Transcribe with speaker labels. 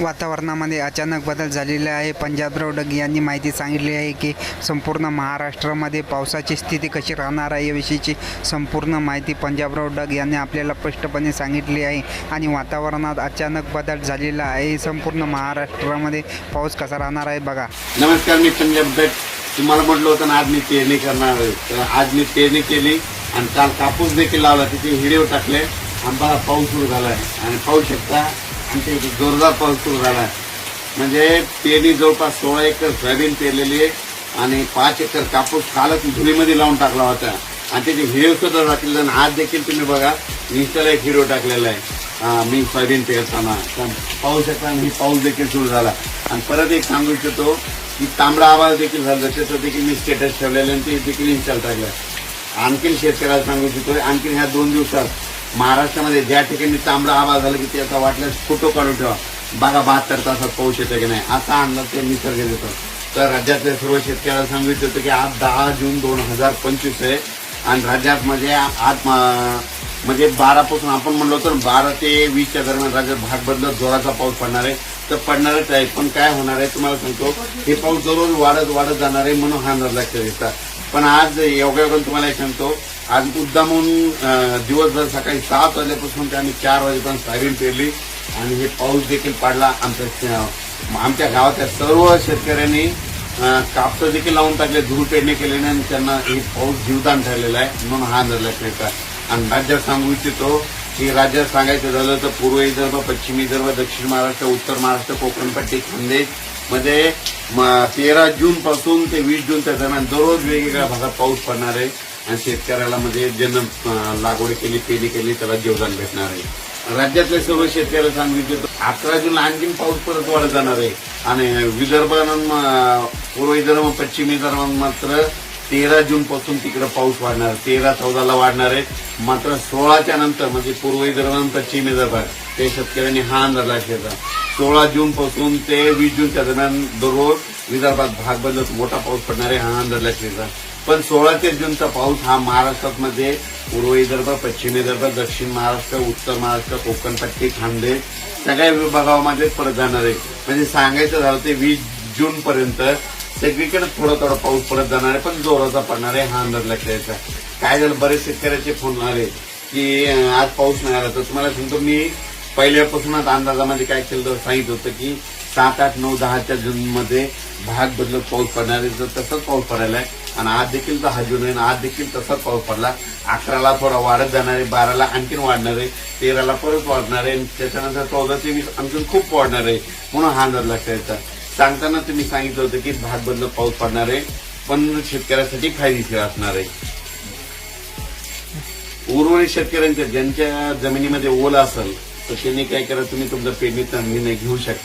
Speaker 1: वातावरणामध्ये अचानक बदल झालेला आहे. पंजाबराव डग यांनी माहिती सांगितली आहे की संपूर्ण महाराष्ट्रामध्ये पावसाची स्थिती कशी राहणार आहे याविषयीची संपूर्ण माहिती पंजाबराव डग यांनी आपल्याला स्पष्टपणे सांगितली आहे आणि वातावरणात अचानक बदल झालेला आहे. संपूर्ण महाराष्ट्रामध्ये पाऊस कसा राहणार आहे बघा.
Speaker 2: नमस्कार मी पंजाब दट तुम्हाला म्हटलं होतं ना आज मी पेरणी करणार तर आज मी पेरणी केली आणि काल कापूस देखील लावला. तिथे हिडीव टाकले. आंबा पाऊस सुरू झाला आहे. आणि पाहू शकता आमच्या इथे जोरदार पाऊस सुरू झाला. आहे म्हणजे पेरणी जवळपास सोळा एकर सोयाबीन पेरलेली आहे आणि पाच एकर कापूस कालच धुळीमध्ये लावून टाकला होता. आणि त्याची व्हिडिओ सुद्धा टाकलेलं आणि आज देखील तुम्ही बघा इंस्टाला एक व्हिडिओ टाकलेला आहे. मी सोयाबीन पेरताना. पाऊस पाहू आणि ही पाऊस देखील सुरू झाला. आणि परत एक सांगू इच्छितो की तांबडा आवाज देखील झाला. त्याचं देखील मी स्टेटस ठेवलेलं आणि ते देखील इन्स्टॉल टाकलं आणखीन शेतकऱ्याला सांगू इच्छितो आणखीन ह्या दोन दिवसात महाराष्ट्रामध्ये ज्या ठिकाणी तांबडा आवाज झाला की त्याचा वाटल्यास फोटो काढून ठेवा. बघा बहात्तर तासात पाऊस येतो की नाही. असा अंदाज ते निसर्ग देतो. तर राज्यातल्या सर्व शेतकऱ्याला सांगू इच्छितो की आज दहा जून दोन हजार पंचवीस आहे. आणि राज्यात म्हणजे आज म्हणजे बारापासून आपण म्हणलो तर बारा ते वीसच्या दरम्यान राज्यात भाग बदलत जोराचा पाऊस पडणार आहे. तर पडणारच आहे. पण काय होणार आहे तुम्हाला सांगतो हे पाऊस दररोज वाढत वाढत जाणार आहे म्हणून हा अंदाज लक्षात येतात पण आज योगायोगाने तुम्हाला एक सांगतो आज मुद्दामून दिवसभर सकाळी सात वाजल्यापासून ते आम्ही चार वाजेपर्यंत सोयाबीन पेरली. आणि हे पाऊस देखील पडला. आमच्या आमच्या गावातल्या सर्व शेतकऱ्यांनी अं, कापसं देखील लावून टाकले धूळ पेरणी केल्याने आणि त्यांना हे पाऊस जीवदान ठरलेला आहे. म्हणून हा अंदाज लक्षात येतात आणि राज्यात सांगू इच्छितो की राज्यात सांगायचं झालं तर पूर्व विदर्भ पश्चिम विदर्भ दक्षिण महाराष्ट्र उत्तर महाराष्ट्र कोकणपट्टी खानदेशमध्ये तेरा जून पासून ते वीस जूनच्या दरम्यान दररोज वेगवेगळ्या भागात पाऊस पडणार आहे. आणि शेतकऱ्याला म्हणजे ज्यांना लागवड केली पेरणी केली त्याला जीवदान भेटणार आहे. राज्यातल्या सर्व शेतकऱ्याला सांगू इच्छितो अकरा जून आणखीन पाऊस परत वाढत जाणार आहे. आणि विदर्भ पूर्व विदर्भ पश्चिम विदर्भात मात्र तेरा जून पासून तिकडे पाऊस वाढणार तेरा चौदाला वाढणार आहे. मात्र सोळाच्या नंतर म्हणजे पूर्व विदर्भ पश्चिम विदर्भ ते शेतकऱ्यांनी हा अंदाज घेतला सोळा जून पासून ते वीस जूनच्या दरम्यान दररोज विदर्भात भाग बदलत मोठा पाऊस पडणार आहे हा अंदाज घेतला पण सोळा ते जूनचा पाऊस हा महाराष्ट्रामध्ये पूर्व विदर्भ पश्चिम विदर्भ दक्षिण महाराष्ट्र उत्तर महाराष्ट्र कोकणपट्टी खांदे सगळ्या विभागामध्ये परत जाणार आहे. म्हणजे सांगायचं झालं ते वीस जून पर्यंत सगळीकडे थोडा थोडा पाऊस पडत जाणार आहे पण जोराचा पडणार आहे हा अंदाज लक्षायचा काय झालं बरेच शेतकऱ्याचे फोन आले की आज पाऊस नाही आला. तर तुम्हाला सांगतो मी पहिल्यापासूनच अंदाजामध्ये काय केलं तर सांगितलं होतं की सात आठ नऊ दहाच्या जूनमध्ये भाग बदलत पाऊस पडणार आहे. तर तसंच पाऊस पडायला आहे. आणि आज देखील दहा जून आहे आणि आज देखील तसाच पाऊस पडला. अकराला थोडा वाढत जाणार आहे बाराला आणखीन वाढणार आहे तेराला परत वाढणार आहे त्याच्यानंतर चौदा ते वीस आणखीन खूप वाढणार आहे म्हणून हा अंदाज लक्षात सांगताना तुम्ही सांगितलं होतं की भाग बदलत पाऊस पडणार आहे पण शेतकऱ्यासाठी फायदेशीर असणार आहे. उर्वरित शेतकऱ्यांच्या ज्यांच्या जमिनीमध्ये ओला असेल तर त्यांनी काय करा तुम्ही तुमचं पेरणीचा निर्णय घेऊ शकता.